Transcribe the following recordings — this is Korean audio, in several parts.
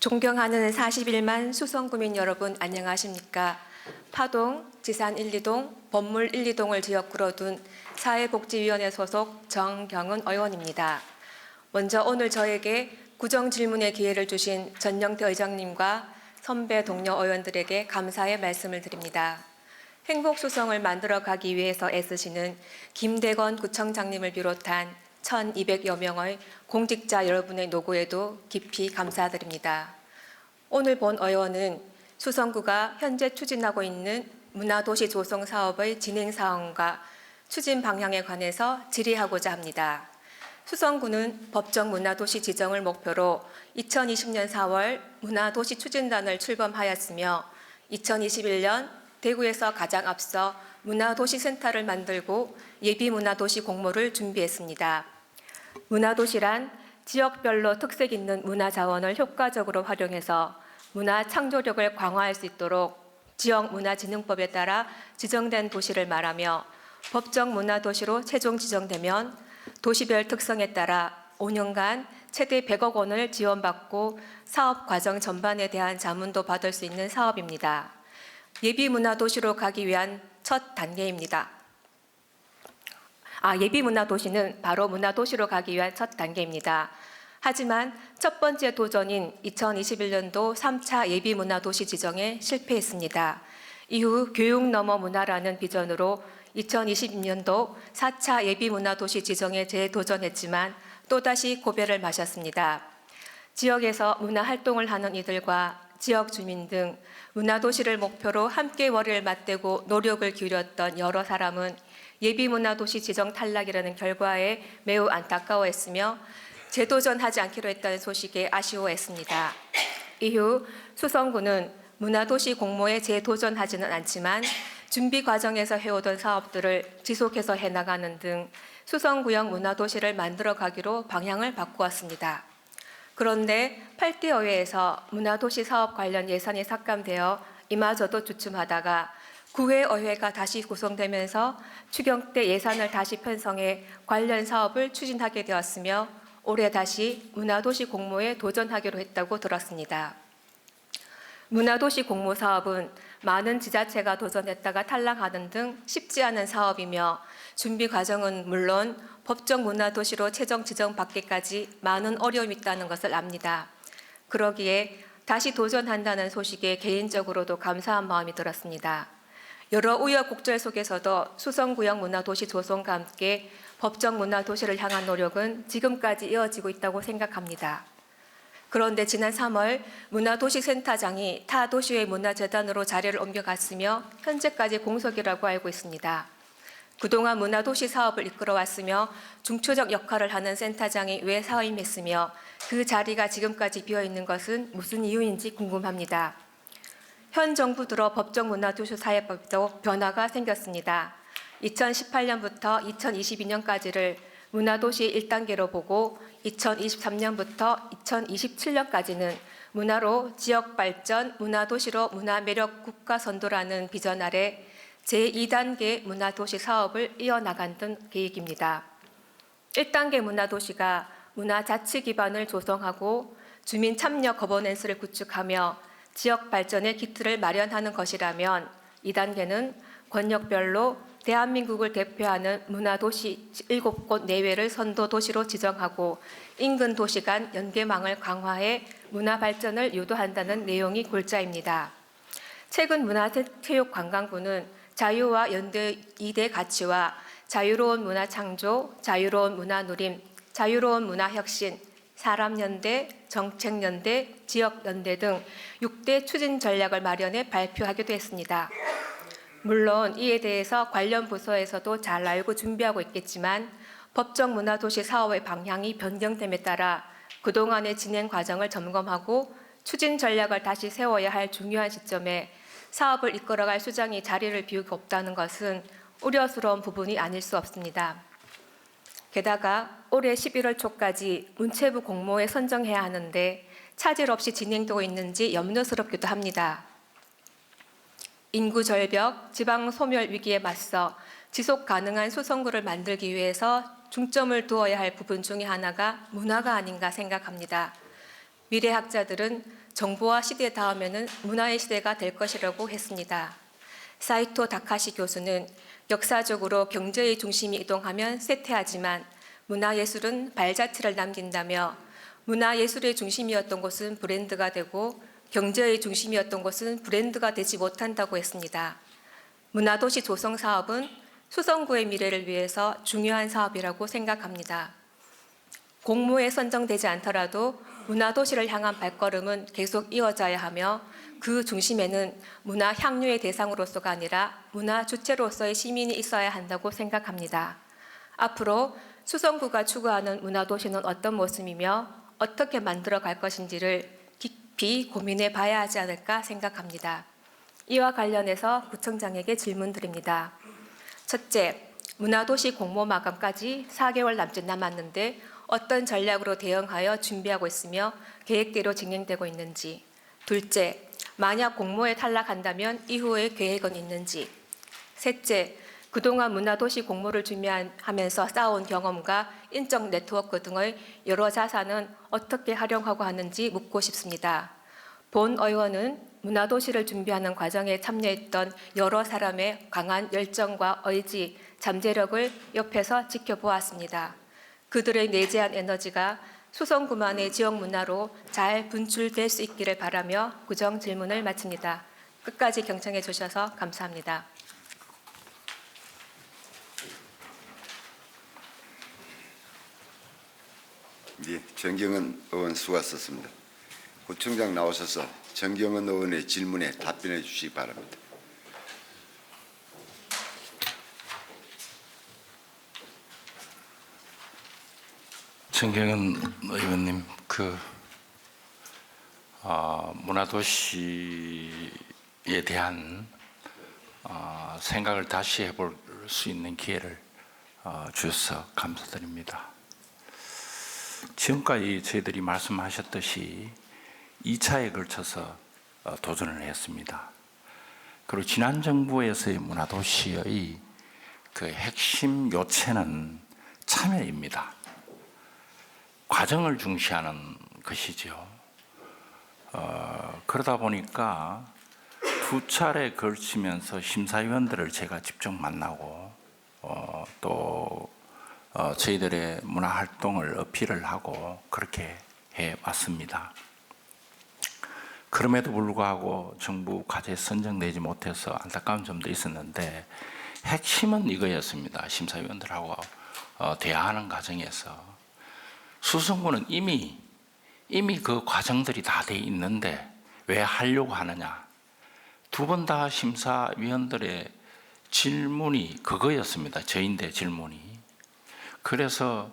존경하는 41만 수성구민 여러분 안녕하십니까? 파동, 지산 1, 2동, 법물 1, 2동을 지역구로 둔 사회복지위원회 소속 정경은 의원입니다. 먼저 오늘 저에게 구정 질문의 기회를 주신 전영태 의장님과 선배 동료 의원들에게 감사의 말씀을 드립니다. 행복 수성을 만들어 가기 위해서 애쓰시는 김대건 구청장님을 비롯한 1,200여 명의 공직자 여러분의 노고에도 깊이 감사드립니다. 오늘 본 의원은 수성구가 현재 추진하고 있는 문화도시 조성 사업의 진행 사항과 추진 방향에 관해서 질의하고자 합니다. 수성구는 법정 문화도시 지정을 목표로 2020년 4월 문화도시 추진단을 출범하였으며 2021년 대구에서 가장 앞서 문화도시 센터를 만들고 예비 문화도시 공모를 준비했습니다. 문화도시란 지역별로 특색 있는 문화 자원을 효과적으로 활용해서 문화 창조력을 강화할 수 있도록 지역문화진흥법에 따라 지정된 도시를 말하며 법정 문화도시로 최종 지정되면 도시별 특성에 따라 5년간 최대 100억 원을 지원받고 사업 과정 전반에 대한 자문도 받을 수 있는 사업입니다. 예비 문화도시로 가기 위한 첫 단계입니다. 아, 예비 문화도시는 바로 문화도시로 가기 위한 첫 단계입니다. 하지만 첫 번째 도전인 2021년도 3차 예비 문화 도시 지정에 실패했습니다. 이후 교육 넘어 문화라는 비전으로 2022년도 4차 예비 문화 도시 지정에 재도전했지만 또다시 고배를 마셨습니다. 지역에서 문화 활동을 하는 이들과 지역 주민 등 문화 도시를 목표로 함께 머리를 맞대고 노력을 기울였던 여러 사람은 예비문화 도시 지정 탈락이라는 결과에 매우 안타까워했으며 재도전하지 않기로 했다는 소식에 아쉬워했습니다. 이후 수성구는 문화도시 공모에 재도전하지는 않지만 준비 과정에서 해오던 사업들을 지속해서 해나가는 등 수성구역 문화도시를 만들어 가기로 방향을 바꾸었습니다. 그런데 8대 의회에서 문화도시 사업 관련 예산이 삭감되어 이마저도 주춤하다가 9회 의회가 다시 구성되면서 추경 때 예산을 다시 편성해 관련 사업을 추진하게 되었으며 올해 다시 문화도시 공모에 도전하기로 했다고 들었습니다. 문화도시 공모 사업은 많은 지자체가 도전했다가 탈락하는 등 쉽지 않은 사업이며 준비 과정은 물론 법정 문화도시로 최종 지정받기까지 많은 어려움이 있다는 것을 압니다. 그러기에 다시 도전한다는 소식에 개인적으로도 감사한 마음이 들었습니다. 여러 우여곡절 속에서도 수성구역 문화도시 조성과 함께 법정 문화도시를 향한 노력은 지금까지 이어지고 있다고 생각합니다. 그런데 지난 3월 문화도시센터장이 타 도시의 문화재단으로 자리를 옮겨갔으며 현재까지 공석이라고 알고 있습니다. 그동안 문화도시 사업을 이끌어왔으며 중초적 역할을 하는 센터장이 왜 사임했으며 그 자리가 지금까지 비어 있는 것은 무슨 이유인지 궁금합니다. 현 정부 들어 법정 문화도시 사회법도 변화가 생겼습니다. 2018년부터 2022년까지를 문화도시 1단계로 보고 2023년부터 2027년까지는 문화로 지역 발전, 문화도시로 문화 매력 국가 선도라는 비전 아래 제2단계 문화도시 사업을 이어나간 등 계획입니다. 1단계 문화도시가 문화 자치 기반을 조성하고 주민 참여 거버넌스를 구축하며 지역 발전의 기틀을 마련하는 것이라면 2단계는 권역별로 대한민국을 대표하는 문화도시 7곳 내외를 선도 도시로 지정하고 인근 도시 간 연계망을 강화해 문화 발전을 유도한다는 내용이 골자입니다. 최근 문화체육관광부는 자유와 연대 2대 가치와 자유로운 문화 창조, 자유로운 문화 누림, 자유로운 문화 혁신, 사람연대, 정책연대, 지역연대 등 6대 추진 전략을 마련해 발표하기도 했습니다. 물론 이에 대해서 관련 부서에서도 잘 알고 준비하고 있겠지만 법정 문화도시 사업의 방향이 변경됨에 따라 그동안의 진행 과정을 점검하고 추진 전략을 다시 세워야 할 중요한 시점에 사업을 이끌어갈 수장이 자리를 비우고 없다는 것은 우려스러운 부분이 아닐 수 없습니다. 게다가 올해 11월 초까지 문체부 공모에 선정해야 하는데 차질 없이 진행되고 있는지 염려스럽기도 합니다. 인구 절벽, 지방 소멸 위기에 맞서 지속 가능한 수성구를 만들기 위해서 중점을 두어야 할 부분 중의 하나가 문화가 아닌가 생각합니다. 미래학자들은 정보화 시대 다음에는 문화의 시대가 될 것이라고 했습니다. 사이토 다카시 교수는 역사적으로 경제의 중심이 이동하면 쇠퇴하지만 문화예술은 발자취를 남긴다며 문화예술의 중심이었던 곳은 브랜드가 되고 경제의 중심이었던 곳은 브랜드가 되지 못한다고 했습니다. 문화도시 조성 사업은 수성구의 미래를 위해서 중요한 사업이라고 생각합니다. 공모에 선정되지 않더라도 문화도시를 향한 발걸음은 계속 이어져야 하며 그 중심에는 문화 향유의 대상으로서가 아니라 문화 주체로서의 시민이 있어야 한다고 생각합니다. 앞으로 수성구가 추구하는 문화 도시는 어떤 모습이며 어떻게 만들어 갈 것인지를 깊이 고민해 봐야 하지 않을까 생각합니다. 이와 관련해서 구청장에게 질문 드립니다. 첫째, 문화도시 공모 마감까지 4개월 남짓 남았는데 어떤 전략으로 대응하여 준비하고 있으며 계획대로 진행되고 있는지. 둘째, 만약 공모에 탈락한다면 이후의 계획은 있는지. 셋째, 그동안 문화도시 공모를 준비하면서 쌓아온 경험과 인적 네트워크 등의 여러 자산은 어떻게 활용하고 하는지 묻고 싶습니다. 본 의원은 문화도시를 준비하는 과정에 참여했던 여러 사람의 강한 열정과 의지, 잠재력을 옆에서 지켜보았습니다. 그들의 내재한 에너지가 수성 구만의 지역 문화로 잘 분출될 수 있기를 바라며 구정 질문을 마칩니다. 끝까지 경청해 주셔서 감사합니다. 예, 정경은 의원 수고하셨습니다. 구청장 나오셔서 정경은 의원의 질문에 답변해 주시기 바랍니다. 정경은 의원님 그 어, 문화도시에 대한 어, 생각을 다시 해볼 수 있는 기회를 어, 주셔서 감사드립니다. 지금까지 저희들이 말씀하셨듯이 2차에 걸쳐서 어, 도전을 했습니다. 그리고 지난 정부에서의 문화도시의 그 핵심 요체는 참여입니다. 과정을 중시하는 것이죠. 어, 그러다 보니까 두 차례 걸치면서 심사위원들을 제가 직접 만나고 어, 또 어, 저희들의 문화 활동을 어필을 하고 그렇게 해 왔습니다. 그럼에도 불구하고 정부 과제에 선정되지 못해서 안타까운 점도 있었는데 핵심은 이거였습니다. 심사위원들하고 어, 대화하는 과정에서 수성구는 이미 이미 그 과정들이 다 돼 있는데 왜 하려고 하느냐? 두 번 다 심사위원들의 질문이 그거였습니다. 저인데 질문이. 그래서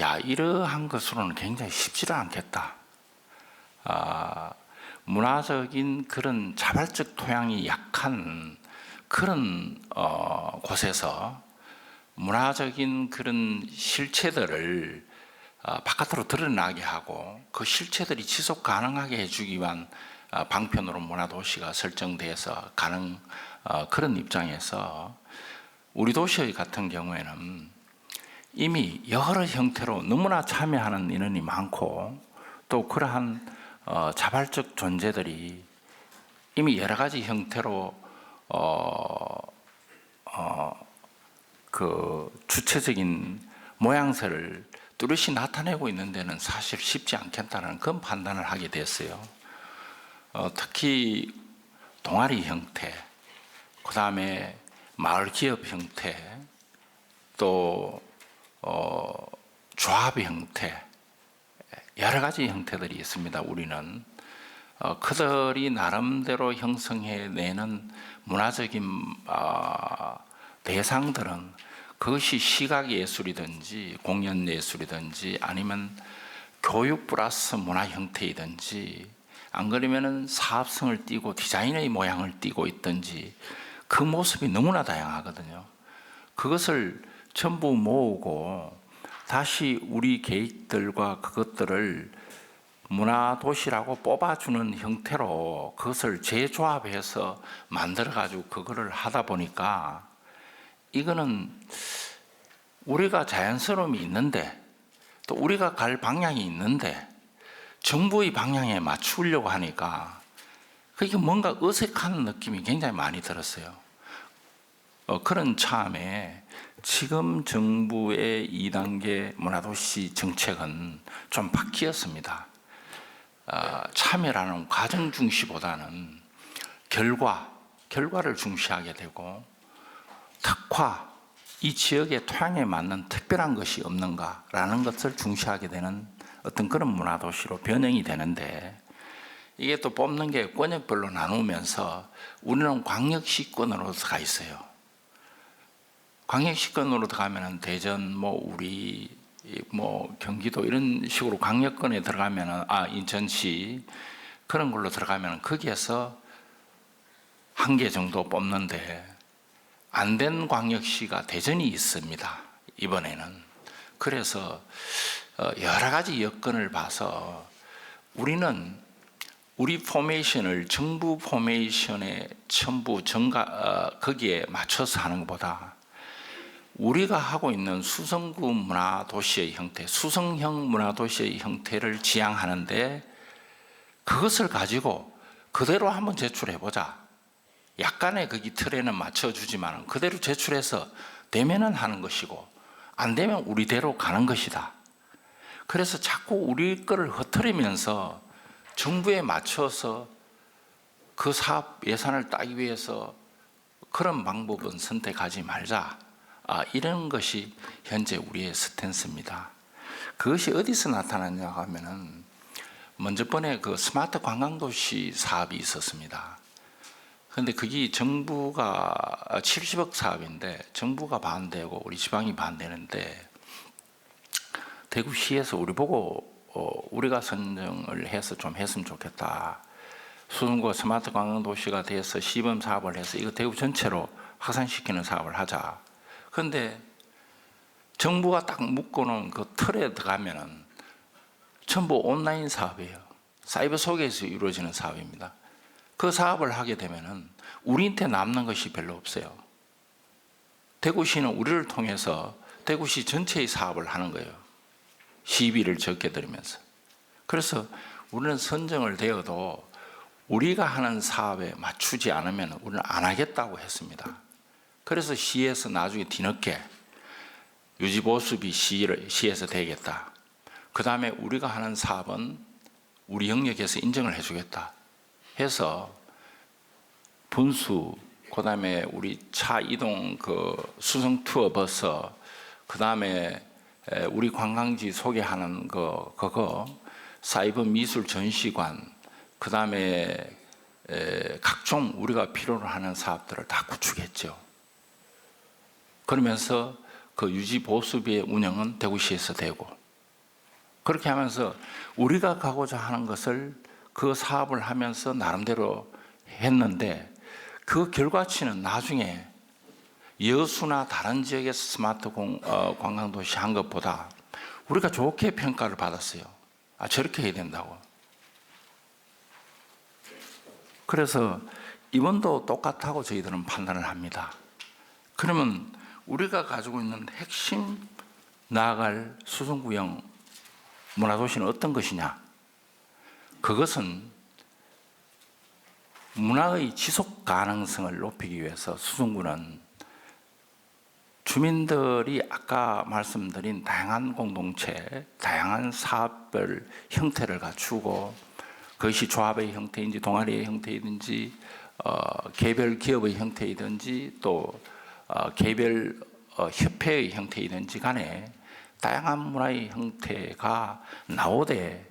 야 이러한 것으로는 굉장히 쉽지를 않겠다. 아, 문화적인 그런 자발적 토양이 약한 그런 어, 곳에서 문화적인 그런 실체들을 어, 바깥으로 드러나게 하고 그 실체들이 지속 가능하게 해주기 위한 어, 방편으로 문화도시가 설정돼서 가능 어, 그런 입장에서 우리 도시의 같은 경우에는 이미 여러 형태로 너무나 참여하는 인원이 많고 또 그러한 어, 자발적 존재들이 이미 여러 가지 형태로 어, 어, 그 주체적인 모양새를 뚜렷이 나타내고 있는 데는 사실 쉽지 않겠다는 그런 판단을 하게 됐어요. 어, 특히 동아리 형태, 그 다음에 마을 기업 형태, 또 어, 조합 형태, 여러 가지 형태들이 있습니다. 우리는 어, 그들이 나름대로 형성해내는 문화적인 어, 대상들은 그것이 시각 예술이든지 공연 예술이든지 아니면 교육 플러스 문화 형태이든지 안 그러면은 사업성을 띠고 디자인의 모양을 띠고 있든지 그 모습이 너무나 다양하거든요. 그것을 전부 모으고 다시 우리 계획들과 그것들을 문화 도시라고 뽑아주는 형태로 그것을 재조합해서 만들어 가지고 그거를 하다 보니까 이거는 우리가 자연스러움이 있는데 또 우리가 갈 방향이 있는데 정부의 방향에 맞추려고 하니까 그게 뭔가 어색한 느낌이 굉장히 많이 들었어요. 어, 그런 차함에 지금 정부의 2단계 문화도시 정책은 좀 바뀌었습니다. 어, 참여라는 과정 중시보다는 결과, 결과를 중시하게 되고 특화, 이 지역의 토양에 맞는 특별한 것이 없는가라는 것을 중시하게 되는 어떤 그런 문화도시로 변형이 되는데 이게 또 뽑는 게 권역별로 나누면서 우리는 광역시권으로 가 있어요. 광역시권으로 들어가면은 대전, 뭐 우리, 뭐 경기도 이런 식으로 광역권에 들어가면은 아 인천시 그런 걸로 들어가면은 거기에서 한 개 정도 뽑는데 안된 광역시가 대전이 있습니다. 이번에는 그래서 어, 여러 가지 여건을 봐서 우리는 우리 포메이션을 정부 포메이션에 전부 정가 어, 거기에 맞춰서 하는 것보다 우리가 하고 있는 수성구 문화 도시의 형태, 수성형 문화 도시의 형태를 지향하는데 그것을 가지고 그대로 한번 제출해 보자. 약간의 거기 틀에는 맞춰주지만 그대로 제출해서 되면은 하는 것이고 안 되면 우리대로 가는 것이다. 그래서 자꾸 우리 거를 흐트리면서 정부에 맞춰서 그 사업 예산을 따기 위해서 그런 방법은 선택하지 말자. 아, 이런 것이 현재 우리의 스탠스입니다. 그것이 어디서 나타났냐 하면은 먼저 번에 그 스마트 관광도시 사업이 있었습니다. 근데 그게 정부가 70억 사업인데 정부가 반대고 우리 지방이 반대는데 대구시에서 우리 보고 어, 우리가 선정을 해서 좀 했으면 좋겠다. 수성구 스마트 관광도시가 돼서 시범 사업을 해서 이거 대구 전체로 확산시키는 사업을 하자. 그런데 정부가 딱 묶어놓은 그 틀에 들어가면은 전부 온라인 사업이에요. 사이버 속에서 이루어지는 사업입니다. 그 사업을 하게 되면은 우리한테 남는 것이 별로 없어요. 대구시는 우리를 통해서 대구시 전체의 사업을 하는 거예요. 시비를 적게 들으면서. 그래서 우리는 선정을 되어도 우리가 하는 사업에 맞추지 않으면 우리는 안 하겠다고 했습니다. 그래서 시에서 나중에 뒤늦게 유지보수비 시를, 시에서 되겠다. 그 다음에 우리가 하는 사업은 우리 영역에서 인정을 해주겠다. 해서 분수, 그 다음에 우리 차 이동 그 수성 투어 버스, 그 다음에 우리 관광지 소개하는 거 그거 사이버 미술 전시관, 그 다음에 각종 우리가 필요로 하는 사업들을 다 구축했죠. 그러면서 그 유지 보수비의 운영은 대구시에서 되고 그렇게 하면서 우리가 가고자 하는 것을 그 사업을 하면서 나름대로 했는데 그 결과치는 나중에 여수나 다른 지역의 스마트 공, 어, 관광도시 한 것보다 우리가 좋게 평가를 받았어요. 아, 저렇게 해야 된다고. 그래서 이번도 똑같다고 저희들은 판단을 합니다. 그러면 우리가 가지고 있는 핵심 나아갈 수성구형 문화도시는 어떤 것이냐? 그것은 문화의 지속 가능성을 높이기 위해서 수성구는 주민들이 아까 말씀드린 다양한 공동체, 다양한 사업별 형태를 갖추고 그것이 조합의 형태인지 동아리의 형태이든지 어, 개별 기업의 형태이든지 또 어, 개별 어, 협회의 형태이든지 간에 다양한 문화의 형태가 나오되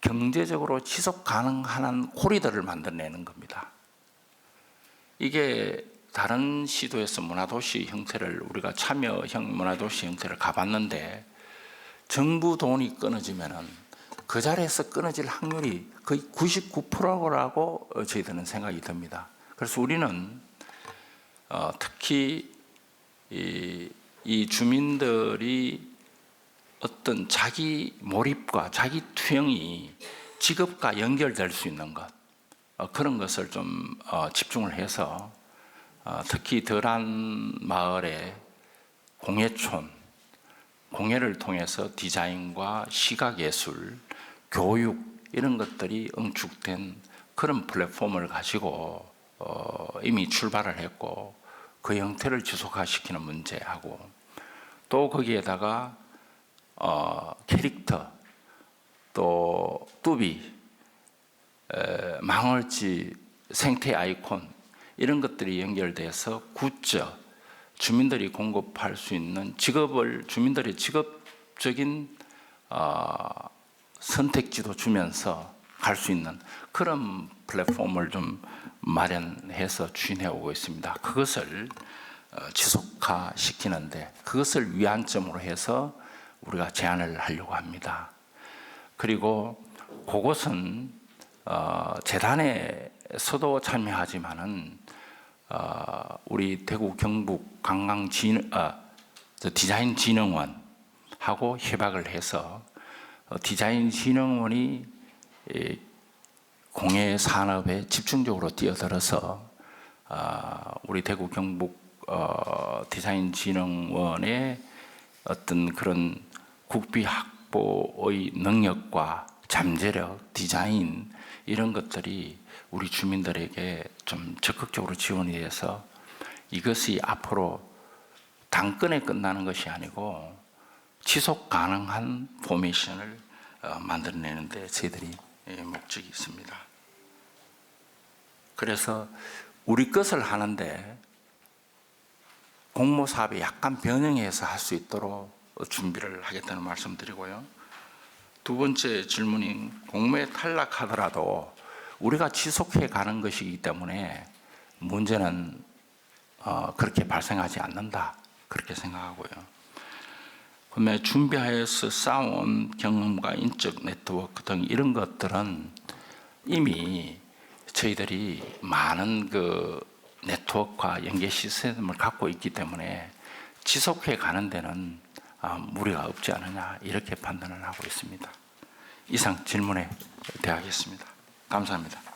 경제적으로 지속 가능한 코리더를 만들어내는 겁니다. 이게 다른 시도에서 문화도시 형태를 우리가 참여형 문화도시 형태를 가봤는데 정부 돈이 끊어지면은 그 자리에서 끊어질 확률이 거의 99%라고 저희들은 생각이 듭니다. 그래서 우리는 어, 특히 이, 이 주민들이 어떤 자기 몰입과 자기 투영이 직업과 연결될 수 있는 것 어, 그런 것을 좀 어, 집중을 해서 어, 특히 덜한 마을의 공예촌 공예를 통해서 디자인과 시각 예술, 교육 이런 것들이 응축된 그런 플랫폼을 가지고 어, 이미 출발을 했고 그 형태를 지속화시키는 문제하고 또 거기에다가 어, 캐릭터 또 뚜비 에, 망월지 생태 아이콘 이런 것들이 연결돼서 굿즈 주민들이 공급할 수 있는 직업을 주민들의 직업적인 어, 선택지도 주면서 갈 수 있는 그런 플랫폼을 좀 마련해서 추진해 오고 있습니다. 그것을 어, 지속화시키는데 그것을 위안점으로 해서 우리가 제안을 하려고 합니다. 그리고 그것은 어, 재단에서도 참여하지만은 어, 우리 대구 경북 관광 진 어, 저 디자인 진흥원하고 협약을 해서 어, 디자인 진흥원이 이 공예 산업에 집중적으로 뛰어들어서 어, 우리 대구 경북 어, 디자인 진흥원의 어떤 그런 국비 확보의 능력과 잠재력, 디자인 이런 것들이 우리 주민들에게 좀 적극적으로 지원이 돼서 이것이 앞으로 당근에 끝나는 것이 아니고 지속 가능한 포메이션을 어, 만들어내는데 저희들이 예, 목적이 있습니다. 그래서 우리 것을 하는데 공모 사업에 약간 변형해서 할 수 있도록 준비를 하겠다는 말씀드리고요. 두 번째 질문인 공모에 탈락하더라도 우리가 지속해 가는 것이기 때문에 문제는 어, 그렇게 발생하지 않는다 그렇게 생각하고요. 그다음에 준비하여서 쌓아온 경험과 인적 네트워크 등 이런 것들은 이미 저희들이 많은 그 네트워크와 연계 시스템을 갖고 있기 때문에 지속해 가는 데는 아, 무리가 없지 않느냐 이렇게 판단을 하고 있습니다. 이상 질문에 대하겠습니다. 감사합니다.